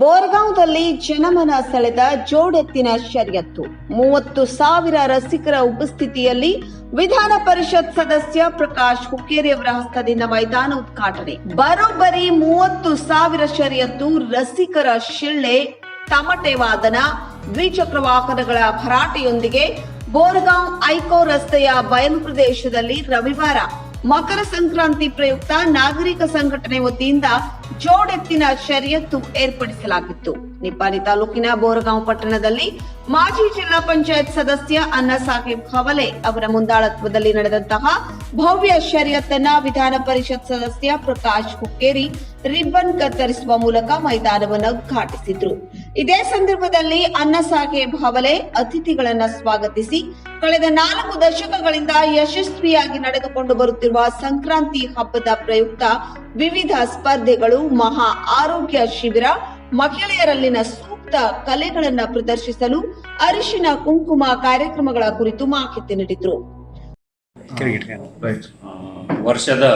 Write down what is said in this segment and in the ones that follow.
ಬೋರ್ಗಾಂವ್ದಲ್ಲಿ ಜನಮನ ಸೆಳೆದ ಜೋಡೆತ್ತಿನ ಶರ್ಯತ್ತು. ಮೂವತ್ತು ಸಾವಿರ ರಸಿಕರ ಉಪಸ್ಥಿತಿಯಲ್ಲಿ ವಿಧಾನ ಪರಿಷತ್ ಸದಸ್ಯ ಪ್ರಕಾಶ್ ಹುಕ್ಕೇರಿ ಅವರ ಹಸ್ತದಿಂದ ಮೈದಾನ ಉದ್ಘಾಟನೆ. ಬರೋಬ್ಬರಿ ಮೂವತ್ತು ಸಾವಿರ ಶರ್ಯತ್ತು ರಸಿಕರ ಶಿಳ್ಳೆ ತಮಟೆ ವಾದನ, ದ್ವಿಚಕ್ರ ವಾಹನಗಳ ಭರಾಟೆಯೊಂದಿಗೆ ಬೋರ್ಗಾಂವ್ ಐಕೋ ರಸ್ತೆಯ ಬಯಲು ಪ್ರದೇಶದಲ್ಲಿ ರವಿವಾರ ಮಕರ ಸಂಕ್ರಾಂತಿ ಪ್ರಯುಕ್ತ ನಾಗರಿಕ ಸಂಘಟನೆ ವತಿಯಿಂದ ಜೋಡೆತ್ತಿನ ಶರ್ಯತ್ತು ಏರ್ಪಡಿಸಲಾಗಿತ್ತು. ನಿಪ್ಪಾಣಿ ತಾಲೂಕಿನ ಬೋರಗಾಂವ್ ಪಟ್ಟಣದಲ್ಲಿ ಮಾಜಿ ಜಿಲ್ಲಾ ಪಂಚಾಯತ್ ಸದಸ್ಯ ಅನ್ನ ಸಾಹೇಬ್ ಹವಲೆ ಅವರ ಮುಂದಾಳತ್ವದಲ್ಲಿ ನಡೆದಂತಹ ಭವ್ಯ ಶರ್ಯತ್ತನ್ನ ವಿಧಾನ ಪರಿಷತ್ ಸದಸ್ಯ ಪ್ರಕಾಶ್ ಹುಕ್ಕೇರಿ ರಿಬ್ಬನ್ ಕತ್ತರಿಸುವ ಮೂಲಕ ಮೈದಾನವನ್ನು ಉದ್ಘಾಟಿಸಿದ್ರು. ಇದೇ ಸಂದರ್ಭದಲ್ಲಿ ಅನ್ನ ಸಾಹೇಬ್ ಹವಲೆ ಅತಿಥಿಗಳನ್ನ ಸ್ವಾಗತಿಸಿ ಕಳೆದ ನಾಲ್ಕು ದಶಕಗಳಿಂದ ಯಶಸ್ವಿಯಾಗಿ ನಡೆದುಕೊಂಡು ಬರುತ್ತಿರುವ ಸಂಕ್ರಾಂತಿ ಹಬ್ಬದ ಪ್ರಯುಕ್ತ ವಿವಿಧ ಸ್ಪರ್ಧೆಗಳು ಮಹಾ ಆರೋಗ್ಯ ಶಿಬಿರ ಮಹಿಳೆಯರಲ್ಲಿನ ಸೂಕ್ತ ಕಲೆಗಳನ್ನ ಪ್ರದರ್ಶಿಸಲು ಅರಿಶಿನ ಕುಂಕುಮ ಕಾರ್ಯಕ್ರಮಗಳ ಕುರಿತು ಮಾಹಿತಿ ನೀಡಿದ್ರು. ವರ್ಷದ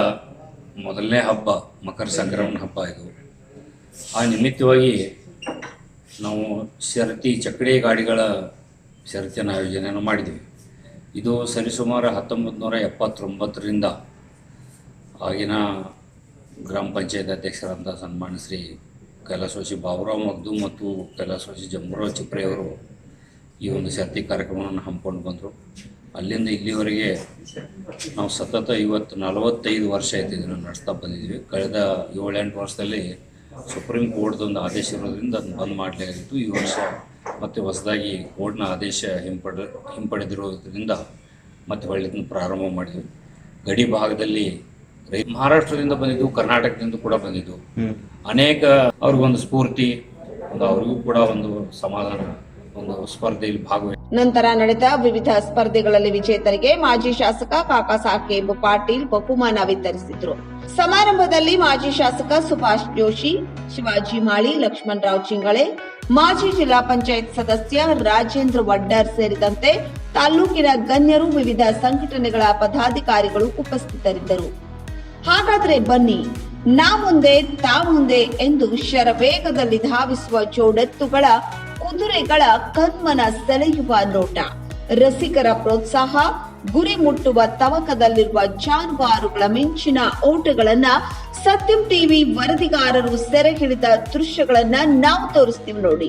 ಮೊದಲನೇ ಹಬ್ಬ ಮಕರ ಸಂಕ್ರಮಣ ಹಬ್ಬ ಇದು. ಆ ನಿಮಿತ್ತವಾಗಿ ನಾವು ಶರತಿ ಚಕ್ಕಡಿ ಗಾಡಿಗಳ ಶರತಿಯನ್ನು ಆಯೋಜನೆಯನ್ನು ಮಾಡಿದ್ವಿ. ಇದು ಸರಿಸುಮಾರು ಹತ್ತೊಂಬತ್ತು ನೂರ ಎಪ್ಪತ್ತೊಂಬತ್ತರಿಂದ ಆಗಿನ ಗ್ರಾಮ ಪಂಚಾಯತ್ ಅಧ್ಯಕ್ಷರಂತ ಸನ್ಮಾನ್ಯ ಶ್ರೀ ಕೈಲಾಸವಾಸಿ ಬಾಬುರಾವ್ ಮಗ್ದು ಮತ್ತು ಕೈಲಾಸವಾಸಿ ಜಂಬುರಾವ್ ಚಿಪ್ರೆಯವರು ಈ ಒಂದು ಶರ್ತಿ ಕಾರ್ಯಕ್ರಮವನ್ನು ಹಮ್ಮಿಕೊಂಡು ಬಂದರು. ಅಲ್ಲಿಂದ ಇಲ್ಲಿವರೆಗೆ ನಾವು ಸತತ ಇವತ್ತು ನಲವತ್ತೈದು ವರ್ಷ ಆಯ್ತು ಇದನ್ನು ನಡೆಸ್ತಾ ಬಂದಿದ್ವಿ ಕಳೆದ ಏಳೆಂಟು ವರ್ಷದಲ್ಲಿ ಸುಪ್ರೀಂ ಕೋರ್ಟ್ದೊಂದು ಆದೇಶ ಇರೋದ್ರಿಂದ ಅದನ್ನು ಬಂದ್ ಮಾಡಲಾಗಿತ್ತು ಈ ವರ್ಷ ಮತ್ತೆ ಹೊಸದಾಗಿ ಕೋರ್ಟ್ನ ಆದೇಶ ಹಿಂಪಡ ಹಿಂಪಡೆದಿರೋದ್ರಿಂದ ಮತ್ತೆ ಹೊಳ್ಳಿ ಪ್ರಾರಂಭ ಮಾಡಿದ್ವಿ ಗಡಿ ಭಾಗದಲ್ಲಿ ಮಹಾರಾಷ್ಟ್ರದಿಂದ ಬಂದಿದ್ದು ಕರ್ನಾಟಕದಿಂದ ಕೂಡ ಬಂದಿದ್ದು. ಅನೇಕ ಅವ್ರಿಗೊಂದು ಸ್ಫೂರ್ತಿ ಒಂದು ಅವ್ರಿಗೂ ಕೂಡ ಒಂದು ಸಮಾಧಾನ ಒಂದು ಸ್ಪರ್ಧೆಯಲ್ಲಿ ಭಾಗವಹಿಸಿ ನಂತರ ನಡೆದ ವಿವಿಧ ಸ್ಪರ್ಧೆಗಳಲ್ಲಿ ವಿಜೇತರಿಗೆ ಮಾಜಿ ಶಾಸಕ ಕಾಕಾ ಸಾಹೇಬ್ ಪಾಟೀಲ್ ಬಹುಮಾನ ವಿತರಿಸಿದ್ರು. ಸಮಾರಂಭದಲ್ಲಿ ಮಾಜಿ ಶಾಸಕ ಸುಭಾಷ್ ಜೋಶಿ ಶಿವಾಜಿ ಮಾಳಿ ಲಕ್ಷ್ಮಣರಾವ್ ಚಿಂಗಳೆ ಮಾಜಿ ಜಿಲ್ಲಾ ಪಂಚಾಯತ್ ಸದಸ್ಯ ರಾಜೇಂದ್ರ ವಡ್ಡರ್ ಸೇರಿದಂತೆ ತಾಲೂಕಿನ ಗಣ್ಯರು ವಿವಿಧ ಸಂಘಟನೆಗಳ ಪದಾಧಿಕಾರಿಗಳು ಉಪಸ್ಥಿತರಿದ್ದರು. ಹಾಗಾದ್ರೆ ಬನ್ನಿ, ನಾ ಮುಂದೆ, ತಾ ಮುಂದೆ ಎಂದು ಶರವೇಗದಲ್ಲಿ ಧಾವಿಸುವ ಜೋಡೆತ್ತುಗಳ ಕುದುರೆಗಳ ಕಣ್ಮನ ಸೆಳೆಯುವ ನೋಟ. ರಸಿಕರ ಪ್ರೋತ್ಸಾಹ, ಗುರಿ ಮುಟ್ಟುವ ತವಕದಲ್ಲಿರುವ ಜಾನುವಾರುಗಳ ಮಿಂಚಿನ ಓಟಗಳನ್ನ ಸತ್ಯಂ ಟಿವಿ ವರದಿಗಾರರು ಸೆರೆ ಹಿಡಿದ ದೃಶ್ಯಗಳನ್ನ ನಾವು ತೋರಿಸ್ತೀವಿ ನೋಡಿ.